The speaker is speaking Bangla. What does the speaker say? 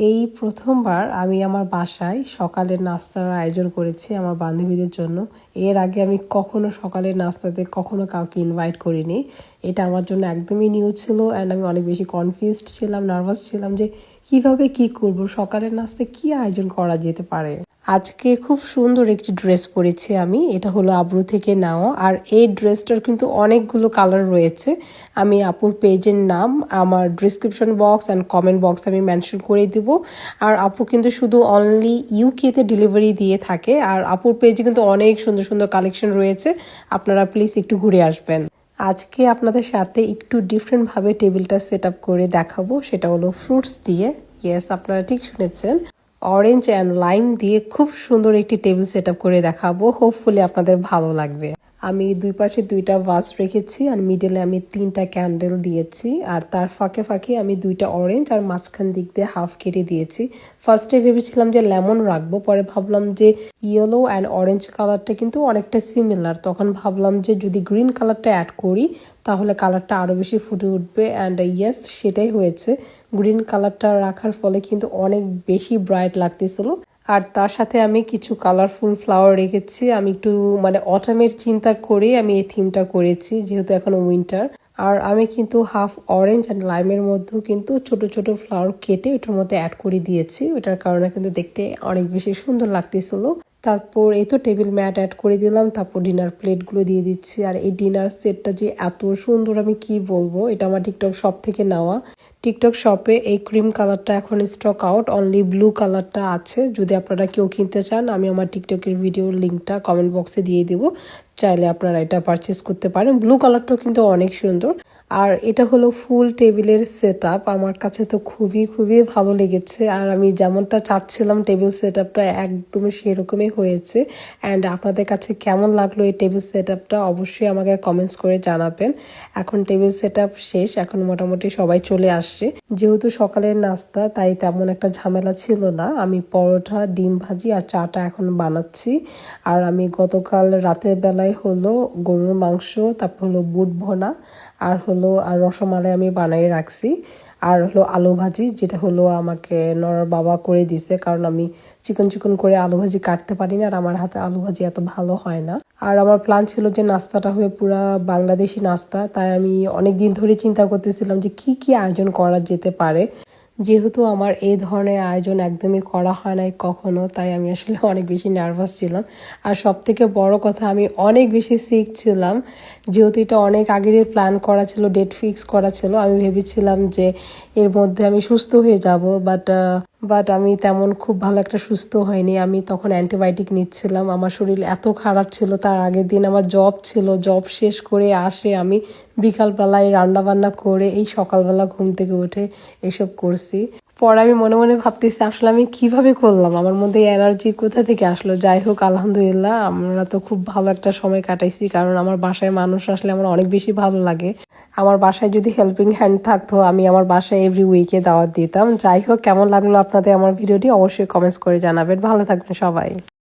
এই প্রথমবার আমি আমার বাসায় সকালের নাস্তার আয়োজন করেছি আমার বান্ধবীদের জন্য। এর আগে আমি কখনো সকালের নাস্তাতে কখনো কাউকে ইনভাইট করিনি। এটা আমার জন্য একদমই নিউ ছিল অ্যান্ড আমি অনেক বেশি কনফিউজড ছিলাম নার্ভাস ছিলাম যে কীভাবে কি করব, সকালের নাস্তায় কি আয়োজন করা যেতে পারে? আজকে খুব সুন্দর একটি ড্রেস পরেছি আমি। এটা হলো আব্রু থেকে নেওয়া আর এই ড্রেসটার কিন্তু অনেকগুলো কালার রয়েছে। আমি আপুর পেজের নাম, আমার description box and comment box আমি মেনশন করে দিব। আর আপু কিন্তু শুধু অনলি ইউকেতে ডেলিভারি দিয়ে থাকে। আর আপুর পেজে কিন্তু অনেক সুন্দর সুন্দর কালেকশন রয়েছে। আপনারা প্লিজ একটু ঘুরে আসবেন। আজকে আপনাদের সাথে একটু ডিফারেন্টভাবে টেবিলটা সেট আপ করে দেখাবো। সেটা হলো ফ্রুটস দিয়ে। ইয়েস আপনারা ঠিক শুনেছেন। অরেঞ্জ অ্যান্ড লাইম দিয়ে খুব সুন্দর একটি টেবিল সেট করে দেখাবো। হোপফুলি আপনাদের ভালো লাগবে। আমি দুই পাশে দুইটা ভাস রেখেছি আর মিডলে আমি তিনটা ক্যান্ডেল দিয়েছি। আর তার ফাঁকে ফাঁকে আমি দুইটা অরেঞ্জ আর মাঝখান দিক দিয়ে হাফ কেটে দিয়েছি। ফার্স্টে ভেবেছিলাম যে লেমন রাখব, পরে ভাবলাম যে ইয়েলো অ্যান্ড অরেঞ্জ কালারটা কিন্তু অনেকটা সিমিলার তখন ভাবলাম যে যদি গ্রিন কালারটা অ্যাড করি, তাহলে কালারটা আরও বেশি ফুটে উঠবে। অ্যান্ড ইয়েস সেটাই হয়েছে। গ্রিন কালারটা রাখার ফলে কিন্তু অনেক বেশি ব্রাইট লাগতেছিল। আর তার সাথে আমি কিছু কালারফুল ফ্লাওয়ার রেখেছি। আমি একটু মানে অটামের চিন্তা করে আমি এই থিমটা করেছি, যেহেতু এখন উইন্টার। আর আমি কিন্তু হাফ অরেঞ্জ অ্যান্ড লাইমের মধ্যেও কিন্তু ছোট ছোট ফ্লাওয়ার কেটে ওটার মধ্যে অ্যাড করে দিয়েছি। ওটার কারণে কিন্তু দেখতে অনেক বেশি সুন্দর লাগতেছিল। তারপর এই তো টেবিল ম্যাট অ্যাড করে দিলাম, তারপর ডিনার প্লেটগুলো দিয়ে দিচ্ছি। আর এই ডিনার সেটটা যে এত সুন্দর আমি কি বলব, এটা আমার টিকটক সব থেকে নেওয়া। টিকটক শপে এই ক্রিম কালারটা এখন স্টক আউট অনলি ব্লু কালারটা আছে। যদি আপনারা কেউ কিনতে চান, আমি আমার টিকটকের ভিডিওর লিঙ্কটা কমেন্ট বক্সে দিয়ে দিব। চাইলে আপনারা এটা পারচেস করতে পারেন। ব্লু কালারটাও কিন্তু অনেক সুন্দর। আর এটা হলো ফুল টেবিলের সেট আমার কাছে তো খুবই খুবই ভালো লেগেছে। আর আমি যেমনটা চাচ্ছিলাম টেবিল সেট আপটা একদম সেরকমই হয়েছে। অ্যান্ড আপনাদের কাছে কেমন লাগল এই টেবিল সেট আপটা অবশ্যই আমাকে কমেন্টস করে জানাবেন। এখন টেবিল সেট শেষ। এখন মোটামুটি সবাই চলে আসছে। যেহেতু সকালের নাস্তা, তাই তেমন একটা ঝামেলা ছিল না। আমি পরোটা, ডিম ভাজি আর চাটা এখন বানাচ্ছি। আর আমি গতকাল রাতের বেলায় হলো গরুর মাংস, তারপর হলো বুট ভোনা, আর হলো, আর রসমালাই আমি বানাই রাখছি। আর হলো আলু ভাজি, যেটা হলো আমাকে নরার বাবা করে দিছে, কারণ আমি চিকন চিকন করে আলু ভাজি কাটতে পারি না, আর আমার হাতে আলু ভাজি এত ভালো হয় না। আর আমার প্ল্যান ছিল যে নাস্তাটা হবে পুরা বাংলাদেশি নাস্তা, তাই আমি অনেক দিন ধরে চিন্তা করতেছিলাম যে কি কি আয়োজন করা যেতে পারে। যেহেতু আমার এই ধরনের আয়োজন একদমই করা হয় নাই কখনো, তাই আমি আসলে অনেক বেশি নার্ভাস ছিলাম। আর সব থেকে বড় কথা, আমি অনেক বেশি সিক ছিলাম। যেহেতু এটা অনেক আগের প্ল্যান করা ছিল ডেট ফিক্স করা ছিল, আমি ভেবেছিলাম যে এর মধ্যে আমি সুস্থ হয়ে যাব বাট বাট আমি তেমন খুব ভালো একটা সুস্থ হয়নি। আমি তখন অ্যান্টিবায়োটিক নিচ্ছিলাম। আমার শরীর এত খারাপ ছিল, তার আগের দিন আমার জব ছিল। জব শেষ করে আসে আমি বিকালবেলায় রান্না বান্না করে এই সকালবেলা ঘুম থেকে উঠে এসব করছি। পরে আমি মনে মনে ভাবতেছি, আসলে আমি কীভাবে করলাম? আমার মধ্যে এনার্জি কোথা থেকে আসলো? যাই হোক, আলহামদুলিল্লাহ, আমরা তো খুব ভালো একটা সময় কাটাইছি। কারণ আমার বাসায় মানুষ আসলে আমার অনেক বেশি ভালো লাগে। আমার বাসায় যদি হেল্পিং হ্যান্ড থাকতো, আমি আমার বাসায় এভরি উইকে দাওয়াত দিতাম। যাই হোক, কেমন লাগল আপনাদের আমার ভিডিওটি অবশ্যই কমেন্টস করে জানাবেন। ভালো থাকবেন সবাই।